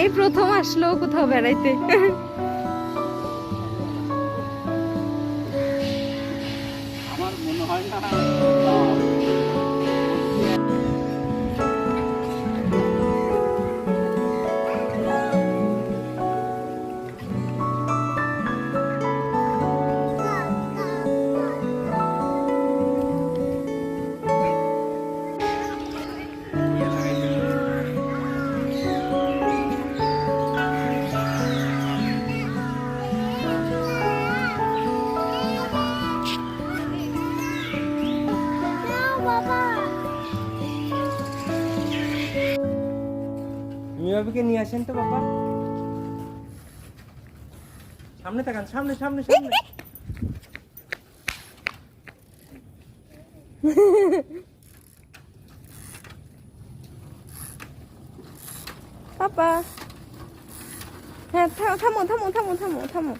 এই প্রথম আসলো কোথাও বেড়াইতে। আমার মনে হয় না। মিয়াবিকে নিয়ে আসেন তো বাবা। সামনে তাকান সামনে সামনে সামনে। পাপা। হ্যাঁ থামো থামো থামো থামো থামো থামো।